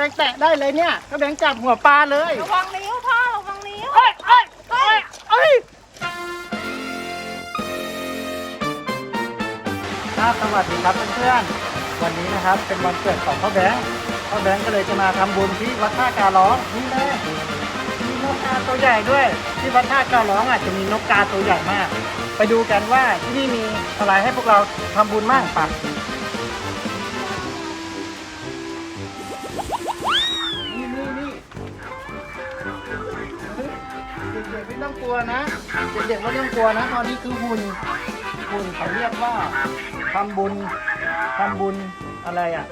ยพ่อแบงค์แตะได้เลยเนี่ยพ่อแบงค์จับหัวปลาเลยระวังนิ้วพ่อระวังนิ้วเอ้ยเอ้ยเอ้ยเอ้ยครับสวัสดีครับเพื่อนๆวันนี้นะครับเป็นวันเกิดของพ่อแบงค์พ่อแบงค์ก็เลยจะมาทำบุญที่วัดท่าการร้องนี่เลยมีนกกาตัวใหญ่ด้วย ที่วัดท่าการร้องอะจะมีนกกาตัวใหญ่มาก ไปดูกันว่าที่นี่มีอะไรให้พวกเราทำบุญมั่งปะ เด็กๆไม่ต้องกลัวนะ เด็กๆไม่ต้องกลัวนะตอนนี้คือหุ่นหุ่นเขาเรียกว่าทำบุญทำบุญอะไรอะ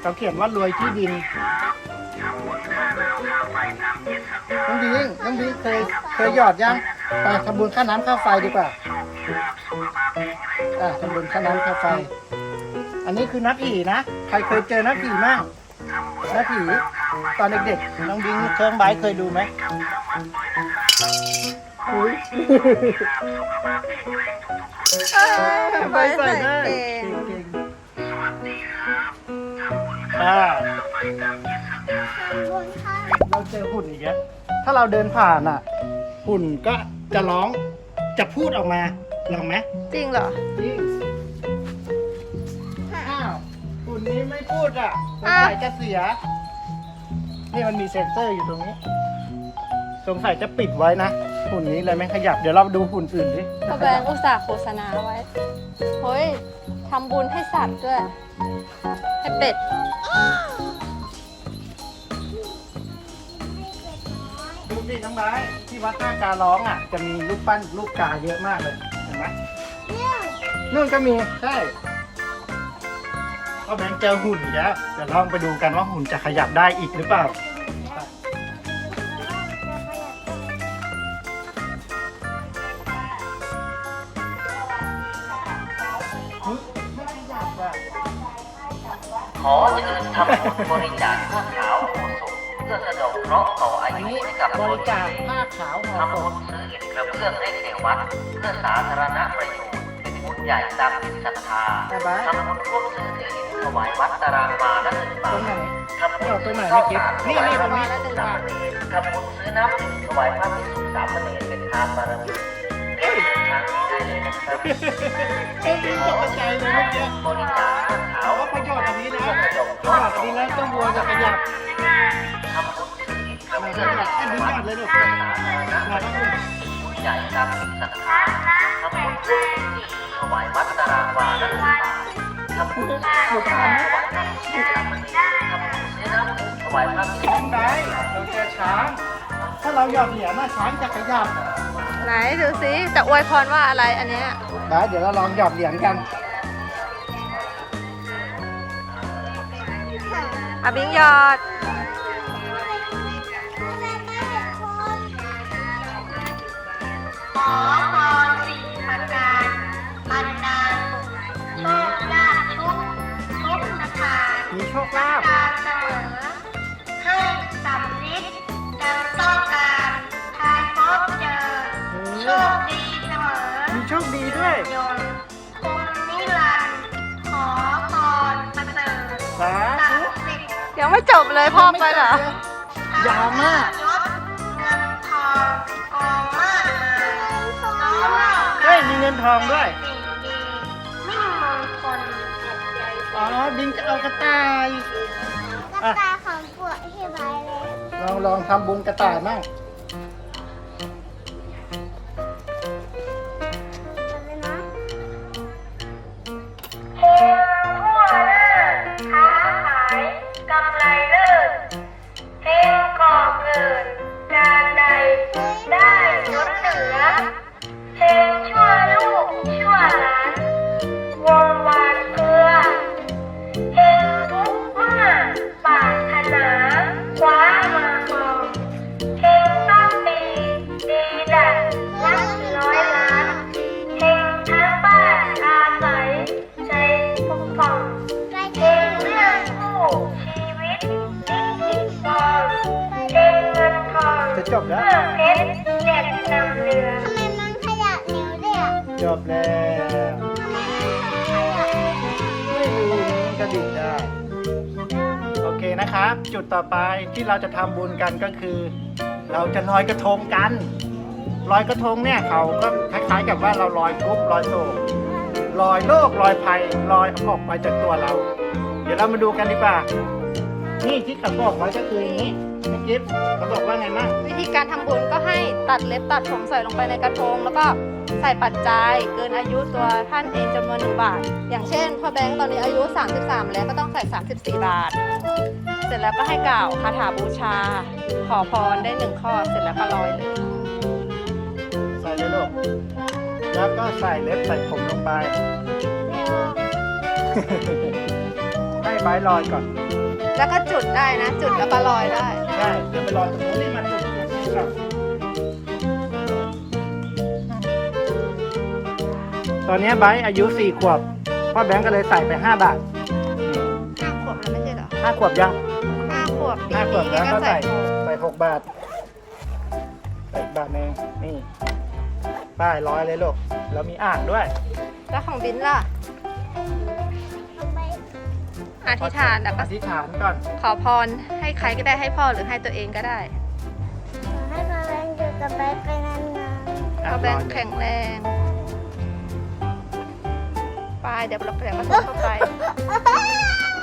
เขาเขียนว่ารวยที่ดินน้องดิงน้องดิงเคยเคยหยอดยังไปทำบุญค่าน้ำค่าไฟดีกว่าอะทำบุญค่าน้ำค่าไฟ อันนี้คือน้าผีนะ ใครเคยเจอน้าผีมั่งน้าผีตอนเด็กๆน้องดิงเครื่องไบค์เคยดูไหมอุ้ย ไว้ใส่เกงเก่งอ่าเราเจอหุ่นอีกแล้วถ้าเราเดินผ่านอะ หุ่นก็จะร้องจะพูดออกมาลองไหมจริงเหรอ จริงอ้าวหุ่นนี้ไม่พูดอะสงสัยจะเสีย นี่มันมีเซ็นเซอร์อยู่ตรงนี้ สงสัยจะปิดไว้นะ หุ่นนี้เลยไม่ขยับ เดี๋ยวเราดูหุ่นอื่นดิพ่อแบงค์อุตส่าห์โฆษณาไว้ เฮ้ยทำบุญให้สัตว์ด้วย ให้เป็ด ดูสิน้องไบร์ทที่วัดท่าการร้องอะ จะมีรูปปั้นรูปกาเยอะมากเลย เห็นไหมนู่นก็มี ใช่พ่อแบงค์เจอหุ่นอีกแล้วเดี๋ยวลองไปดูกันว่าหุ่นจะขยับได้อีกหรือเปล่า ขอเชิญทำบุญบริจาคผ้าขาวโอสถเพื่อสะดอกเคราะห์ต่ออายุให้กับบตรินจาคงผ้าขาวห่อทำศบุพญซื้ออิฐกระเบื้องให้แก่วัดเพื่อสาธารณประโยชน์เป็นบุญใหญ่ตามจิตศรัทธาบ๊ายบายทำบุญร่วมซื้อที่ดินถวายวัดตารางวาละหนึ่งบารงไหน ททำบุญเอาตรงไหนข้าวสารถวายพระภิกษุสามเณรทำบุญซื้อน้ำดื่มถวายพระภิกษุสามเณรเป็นทานบารมี นี้ได้เลยนะครับเอ้ยตกใจเลยเมื่อกี้บริจาคผ้าขาวเอาว่าประโยชน์อันนี้นะประโยชน์อันนี้แล้วต้องวัวจะขยับทำบุญซื้ออิฐกระมาเบื้องขยับอันนี้ยอดเลยลูกมาแล้วลูกบุญใหญ่ตามจิตศรัทธาทำบุญซื้อที่ถวายวัดตารางวาละหนึ่งบาททำบุญซื้อข้าวสารถวายพระภิกษุสามเณรทำบุญซื้อน้ำดื่มถวายพระภิกษุน้องไบร์ทเราเจอช้างถ้าเราหยอดเหรียญนะช้างจะขยับ ไหนดูสิจะอวยพรว่าอะไรอันเนี้ยไบร์ทเดี๋ยวเราลองหยอดเหรียญกัน อาบิงหยอด ขอพรสิ่งประการบันดาลสุขโชคลาภทุกทุกประการมีโชคลาภ การ คดีด้วยยนต์คงนิรันดร์ขอพรประเสริฐสาศักธุดิ์สิทธิ์ยังไม่จบเลยพ่อไปเหรอ ยาวมาก ยศเงินทองกองมากมายน้อมรอบเฮ้ยมีเงินทองด้วย สิ่งดีมิ่งมงคลอ๋อบิงจะเอากระต่าย กระตาของปวดที่ไว้เลยลองลองทำบุญกระต่ายมั่ง จะจบแล้วเพื่อเพชรเด็ดนำเรือทำไมมันขยับนิ้วด้วยอะจบแล้วทำไมมันขยับนิ้วไม่รู้กระดิ่งได้โอเคนะครับ จุดต่อไปที่เราจะทำบุญกันก็คือ เราจะลอยกระทงกันลอยกระทงเนี่ยเขาก็คล้ายๆกับว่าเราลอยทุกข์ลอยโศกลอยโรคลอยภัยลอยออกไปจากตัวเรา เดี๋ยวเรามาดูกันดีกว่า นี่ที่เขาบอกไว้ก็คืออย่างนี้ เมื่อกี้เขาบอกว่าไงมั่งวิธีการทำบุญก็ให้ตัดเล็บตัดผมใส่ลงไปในกระทง แล้วก็ใส่ปัจจัยเกินอายุตัวท่านเองจำนวนหนึ่งบาท อย่างเช่นพ่อแบงค์ตอนนี้อายุ 33 แล้วก็ต้องใส่ 34 บาท เสร็จแล้วก็ให้กล่าวคาถาบูชา ขอพรได้หนึ่งข้อเสร็จแล้วก็ลอยเลยใส่เลยลูกแล้วก็ใส่เล็บใส่ผมลงไป ให้ใบลอยก่อน แล้วก็จุดได้นะ จุดแล้วก็ลอยได้ ใช่เดี๋ยวไปรอตรงนู้นนี่มันจุดจุดก่อนตอนนี้ไบร์ทอายุสี่ขวบพ่อแบงก์ก็เลยใส่ไปห้าบาทห้าขวบแล้วไม่ใช่เหรอห้าขวบยังห้าขวบปีห้าขวบนี้แล้วก็ก็ใส่ใส่ใส่หกบาทใส่อีกบาทหนึ่งนี่ป้ายร้อยเลยลูกแล้วมีอ่างด้วย แล้วของบินล่ะ อธิษฐานแล้วก็อธิษฐานก่อนขอพรให้ใครก็ได้ให้พ่อหรือให้ตัวเองก็ได้ให้มาแรงอยู่กับแบ๊ไปนานอะพ่อแบงรอค์เลยแข็งแรงไปเดี๋ยวเราเดี๋ยวก็เข้าไป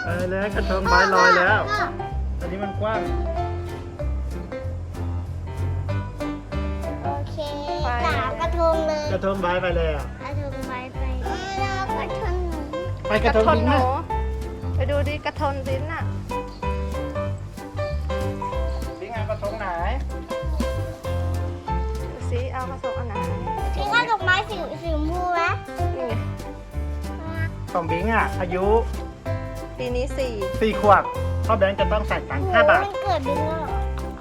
เออแล้วกระทงไม้ลอยแล้วตอนนี้มันกว้างโอเคไปสามกระทงเลยกระทงไม้ไปเลยอะกระทงไปไปแล้วกระทงไปกกระระทงทนบินหไหมนูไป ดูดิกระทนบินน่ะบิงเอากระทงไหนดูซิเอากระทงอันไหนพี่ว่าดอกไม้สีสีชมพูไหมนี่ไงของบิงอะ อายุปีนี้สี่สี่ขวบพ่อแบงค์จะต้องใส่ตังค์ห้าบาท มันเกิดบินแล้วเหรอ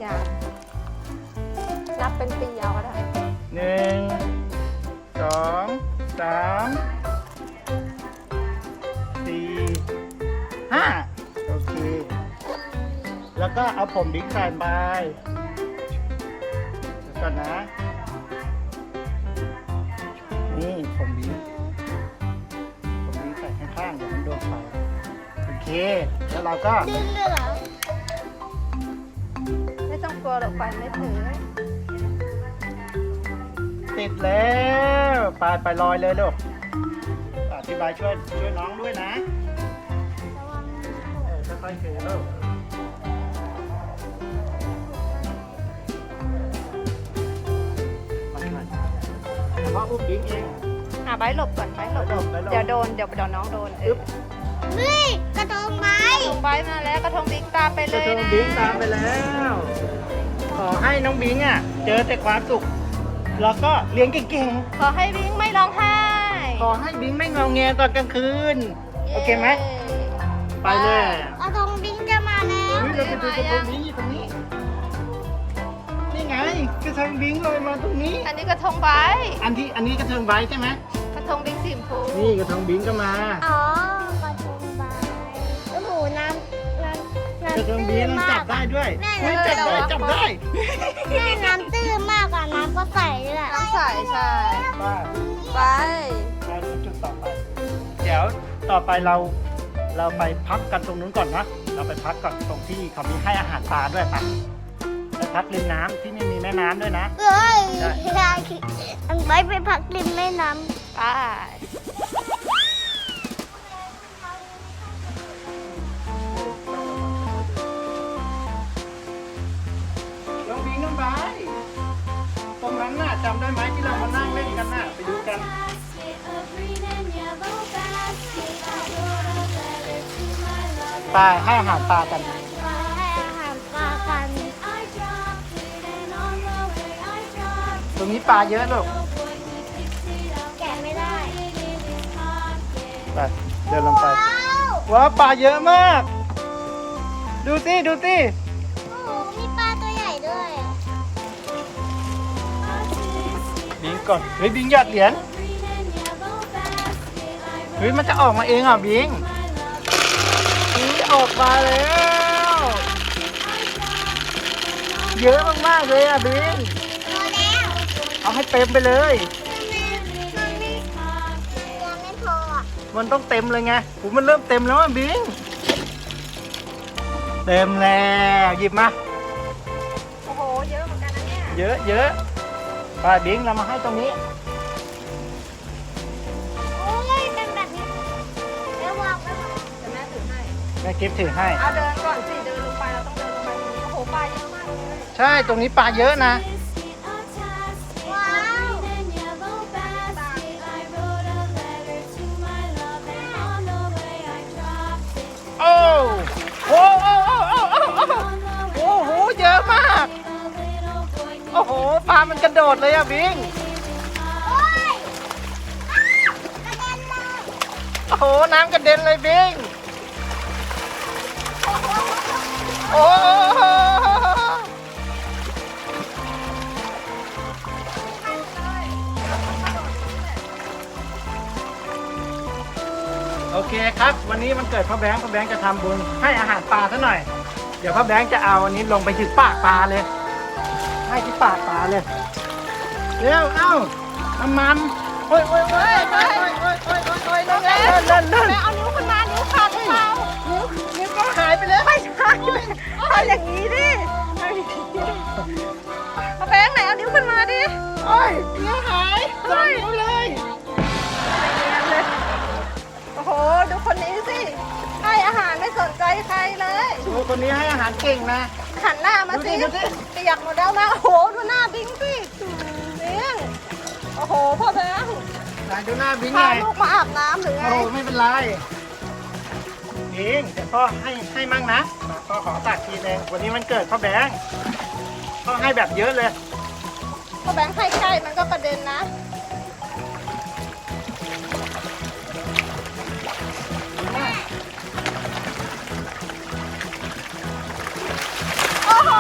อย่างนับเป็นปีเอาก็ได้หนึ่งสองสาม ห้าโอเค แล้วก็เอาผมบิ๊กใส่ไปเดี๋ยวก่อนนะ นี่ผมบิ๊กผมบิ๊กใส่ข้างๆเดี๋ยวมันโดนไฟโอเค แล้วเราก็ดึงเลยเหรอ ไม่ต้องกลัวหรอกไฟไม่ถึงติดแล้ว ไปไปลอยเลยลูกอธิบายช่วยช่วยน้องด้วยนะระวังนะ เออค่อยๆถือลูกไปไปเฉพาะอุ้มบิงเองหาใบหลบก่อนใบหลบใบหลบใบหลบเดี๋ยวโดนเดี๋ยวเดี๋ยวน้องโดนเออึ๊อบเฮ้ยกระทงไม้ลงใบมาแล้วกระทงบิ๊กตามไปกเลระยทงนะบิงตามไปแล้ว ขอให้น้องบิงอะ เจอแต่ความสุขแล้วก็เรียนเก่งขอให้บิ๊กไม่ร้องไห้ๆขอให้บิงไม่งอแงตอนกลางคืน โอเคไหม ไปเลยกระทงบินจะมาแล้วเฮ้ยเราไปดูกระทงบิงอยู่ตรงนี้ นี่ไงกระทงบิงลอยมาตรงนี้ อันนี้กระทงใบอันที่อันนี้กระทงไว้ใช่ไหมกระทงบิ๊กสีชมพูนี่กระทงบิงก็มา อ๋อกระทงไม้โอ้โหน้ำน้ำน้ำกระทงบิงมันจับได้ด้วยแม่เฮ้ยจับได้จับได้แม่น้ำตื้นมากกว่าน้ำก็ใสด้วยต้องใส่ใช่ไปไปไปดูจุดต่อไปเดี๋ยวต่อไปเรา เราไปพักกันตรงนู้นก่อนนะ เราไปพักก่อนตรงที่เขามีให้อาหารปลาด้วยปะไปพักริมน้ำที่นี่มีแม่น้ำด้วยนะ เฮ้ยได้ได้อันไว้ไปพักริมแม่น้ไป ปลาให้อาหารปลากันำให้อาหารปลากันตรงนี้ปลาเยอะลูกแกะไม่ได้ไปเดินลงไปว้าวว้าวปลาเยอะมาก ดูสิดูสิโอ้โหมีปลาตัวใหญ่ด้วยบิงก่อนเฮ้ยบิงหยอดเหรียญเฮ้ยมันจะออกมาเองอะบิง บิงออกมาแล้ว เยอะมากๆเลยอะบิงพอแล้วเอาให้เต็มไปเลย มันไม่มันไม่ยังไม่พออะมันต้องเต็มเลยไงโหมันเริ่มเต็มแล้วอะบิงไหนเต็มแล้วหยิบมา โอ้โห เยอะเหมือนกันนะเนี่ย เยอะเยอะไปบิงเรามาให้ตรงนี้ แม่กิฟถือให้ เอาเดินก่อนสิเดินลงไปเราต้องเดินลงไปตรงนี้โอ้โหปลาเยอะมากเลยใช่ตรงนี้ปลาเยอะนะ ว้าวโอ้โอ้โอ้โอ้โอ้โอ้โอ้โหเยอะมาก โอ้โหปลามันกระโดดเลยอะบิงโอ้ยอ้าวกระเด็นเลยโอ้โหน้ำกระเด็นเลยบิง โอ้โอเคครับ วันนี้มันเกิดพ่อแบงค์พ่อแบงค์จะทำบุญให้อาหารปลาซะหน่อย เดี๋ยวพ่อแบงค์จะเอาอันนี้ลงไปถึงปากปลาเลย ให้ที่ปากปลาเลยเร็วเอ้าน้ำมันโอ้ยโอ้ยโอ้ยโอ้ยโอ้ยโอ้ยโอ้ยโอ้ยโอ้ยเล่นเล่นเล่นเล่นเอานิ้วขึ้นมานิ้วขาดเปล่านิ้วนิ้วก็หายไปแล้วไม่ใช่ ทำอย่างนี้ดิทำอย่างนี้ดิเอาแป้งไหนเอานิ้วขึ้นมาดิโอ้ยนิ้วหายสองนิ้วเลยโอ้โห ดูคนนี้สิ ให้อาหารไม่สนใจใครเลย โอ้คนนี้ให้อาหารเก่งนะ หันหน้ามาสิดูดิดูดิ เปียกหมดแล้วนะโอ้โห ดูหน้าบิงสิบิงโอ้โห พ่อแบงค์ไหนดูหน้าบิงพาไงลูกมาอาบน้ำหรือไง โอ้ไม่เป็นไรบิงเดี๋ยวพ่อให้ให้มั่งนะ มาพ่อขอตักทีนึงวันนี้มันเกิดพ่อแบงค์พ่อให้แบบเยอะเลยพ่อแบงค์ให้ใกล้มันก็กระเด็นนะ โอ้โห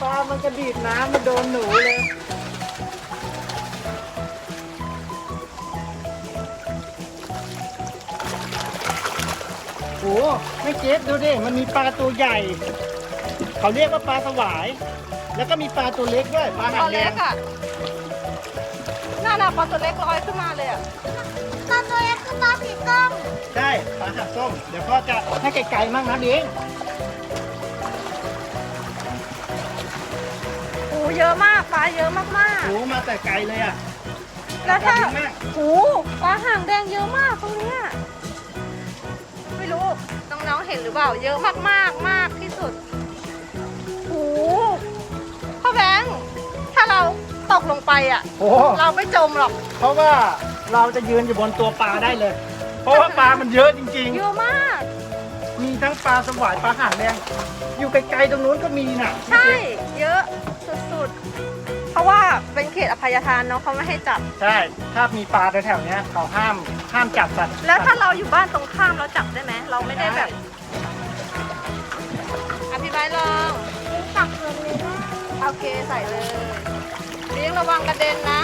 ปลามันกระดีดน้ำมันโดนหนูเลย ไม่เจ๊ดูดิ มันมีปลาตัวใหญ่ เขาเรียกว่าปลาสวาย แล้วก็มีปลาตัวเล็กด้วย ปลาหาตังวแดเล็งกอะน่าหนาปลาตัวเล็กลอยขึ้นมาเลยอะปลาตัวเล็กคือปลาผีกล้องใช่ ปลาหางส้ม เดี๋ยวพ่อจะให้ไกลๆมั่งนะบิงโอ้เยอะมากปลาเยอะมากโอ้มาแต่ไกลเลยอะๆ แล้วถ้าปลาบิงมาก โอ้ปลาหางแดงเยอะมากตรงเนี้ยไม่ รู้น้องๆเห็นหรือเปล่า เยอะมากมากๆมากที่สุดโอ้พ่อแบงค์ถ้าเราตกลงไปอะ โอ้เราไม่จมหรอกเพราะว่าเราจะยืนอยู่บนตัวปลาได้เลย เพราะว่าปลามันเยอะจริง เยอะมาก ๆ มีทั้งปลาสวายปลาหางแดงอยู่ไกลๆตรงนู้นก็มีน่ะใช่ เยอะสุดๆเพ ราะว่าเป็นเขตอภัยทานเนาะเขาไม่ให้จับ ใช่ ถ้ามีปลาแถวๆเนี้ยเขาห้ามห้ามจับสัตว์แล้วถ้าเราอยู่บ้านตรงข้ามเราจับได้ไหมเราไม่ได้แบบอธิบายลองตักลงเลยนะโอเคใส่เลยเลี้ยงระวังกระเด็นนะ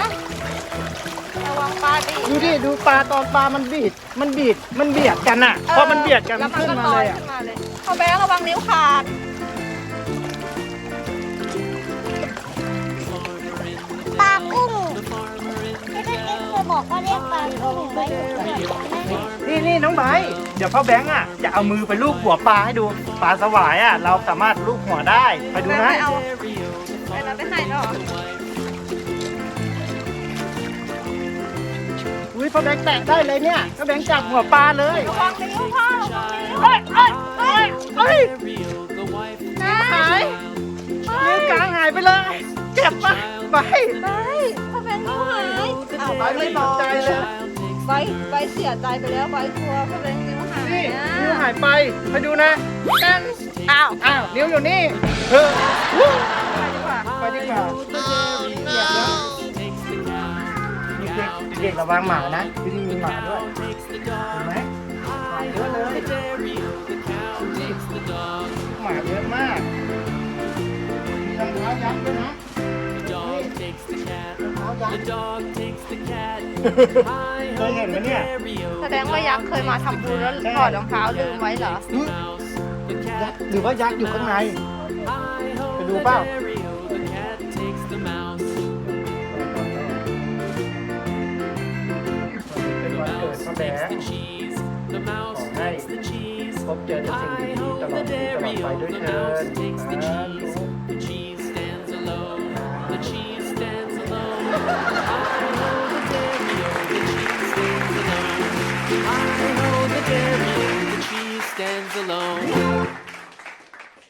ระวังปลาดีดูดิดูปลาตอนปลามันบีด มันบีดมันเบียดกันอะพอมันเบียดกันแล้มัวนมันขึ้นก็มาลอเลยยอะขึ้นมาเลยเอาแบงค์ระวังนิ้วขาด กิ๊กเคยบอกว่าเรียกปลากุ้งไว้อยู่กับแม่นี่นี่น้องไบร์ทเดี๋ยวพ่อแบงค์อะจะเอามือไปลูบหัวปลาให้ดูปลาสวายอะเราสามารถลูบหัวได้ไปดูแบงค์นะไม่เอาไปนะไปให้เนาะอุ้ยพ่อแบงค์แตะได้เลยเนี่ยพ่อแบงค์จับหัวปลาเลยระวังนิ้วพ่อระวังนิ้วเอ้ยเอ้ยเอ้ยเอ้ยนะหายนิ้วกลางหายไปเลย เจ็บปะไปไป พ่อแบงค์นิ้วหายอ้าวไปไม่สนใจเลยไปไปเสียใจไปแล้วไปกลัวพ่อแบงค์นิ้วหายนี่อะนิ้วหายไปไปดูนะกันอ้าวอ้าวนิ้วอยู่นี่เออวู้ไปดีกว่าไปดีกว่าเปียกแล้วเด็กๆเด็กๆระวังหมานะที่นี่มีหมาด้วยเห็นไหม เท้ายัก The ษ์ dog takes the cat. เคยเห็นไหมเนี่ย แสดงว่ายักษ์เคยมาทำบุญแล้วถอดรองเท้าลืมไว้เหรออุ๊ย Mouse. The ยัก cat. ษ์หรือว่ายักษ์อยู่ข้างใน Hi ไป ho, ดู the เปล่า Mario. The cat takes the mouse. เป็นวันเกิด Mouse พ่อแบง takes the ค์ cheese. The mouse Oh, hey. takes the cheese. ผมบเจอแต่สิ่ง I ดีๆ ho ตลอ the ดปีตลอด dairy ไป o ด้วย the เถิ mouse ด takes the สา cheese. ธุ burying the tree stands alone.